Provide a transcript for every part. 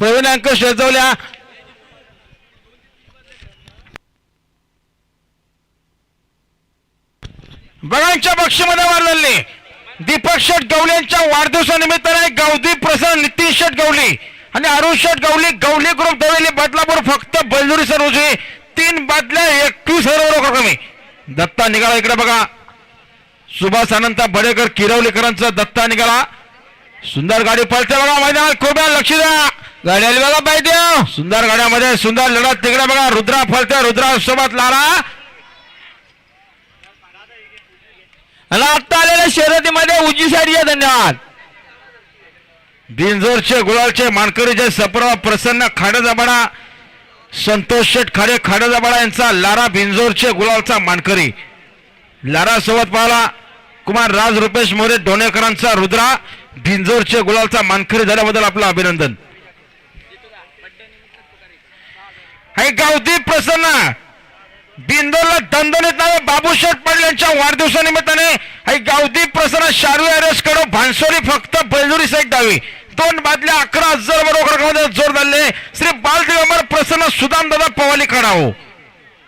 प्रवीण अंक शेजवल्या बघांच्या बक्षीमध्ये झाली दीपक शेट गवली यांच्या वाढदिवसानिमित्ताने गावदी प्रसन्न नितीन शेट गवली आणि अरुण शेट गवली गवली ग्रुप दवेली बदलापूर फक्त बैलजुरी सर रोजी तीन बादल्या एकवीस हजार कमी. दत्ता निघाला इकडे बघा. सुभाष अनंत बडेकर किरवलीकरांचा दत्ता निघाला. सुंदर गाडी पळते बघा मैदानात. कृपया लक्ष द्या. गाड्याला बघा पाहिजे सुंदर गाड्यामध्ये सुंदर लढत. तिकडे बघा रुद्रा फलते रुद्रा सोबत लारा. आणि आता आलेल्या शर्यतीमध्ये उजी साईडचे धन्यवाद. बिनजोरचे गुलालचे मानकरीचे सप्र प्रसन्न खाडजाबाडा संतोष शेठ खाडे खाडजाबाडा यांचा लारा बिंजोरचे गुलालचा मानकरी. लारा सोबत पाहला कुमार राज रुपेश मोरे डोणेकरांचा रुद्रा बिंजोरचे गुलालचा मानकरी झाल्याबद्दल आपलं अभिनंदन. हे गावदी प्रसन्न. बिंदोरला दणदणीत नावे बाबूशेठ पाटील यांच्या वाढदिवसानिमित्ताने. हे गावदी प्रसन्न शारू अरेस कडो भानसोली फक्त बैलजुरी साईड डावी दोन बादल्या अकरा हजार बरोबर जोर धरले. श्री बालदिगंबर प्रसन्न सुदाम दादा पवाली खडाओ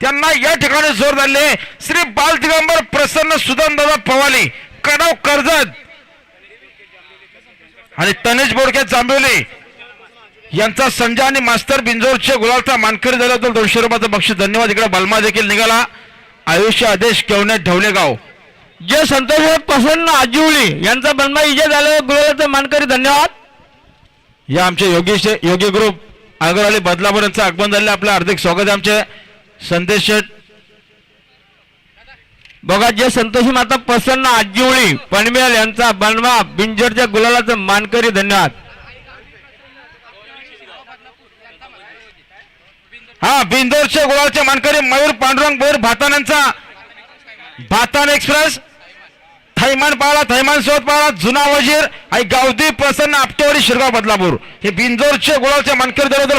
त्यांना या ठिकाणी जोर धरले. श्री बालदिगंबर प्रसन्न सुदाम दादा पवाली कडाव कर्जत. आणि तनेश बोडके जांभिवली. यांचा संजय आणि मास्तर बिंजोरचे गुलालचा मानकरी झाला तर दोनशे रुपयाचं बक्षीस. धन्यवाद. इकडे बलमा देखील निघाला. आयुष्य आदेश केवणे ढवलेगाव जे संतोष प्रसन्न आजीवळी यांचा बलमा इजे झाला गुलालाचा मानकरी धन्यवाद. या आमचे योगेश योगी ग्रुप आगरवाली बदलापूर यांचं आगमन झाले आपलं हार्दिक स्वागत आहे आमचे. संदेश शेठ. बघा जे संतोषी माता प्रसन्न आजीवळी पनवेल यांचा बलमा बिंजरच्या गुलालाचं मानकरी धन्यवाद. हा बिंदोरचे गुलालचे मानकरी मयूर पांडुरंग बोर भातानांचा. भातान एक्सप्रेस. थैमान पाळा थैमान सोबत पाळा जुना वजीर आणि गावदी प्रसन्न आपटेवाडी शिरगाव बदलापूर. हे बिंदोरचे गुलालचे मानकरी दरोदर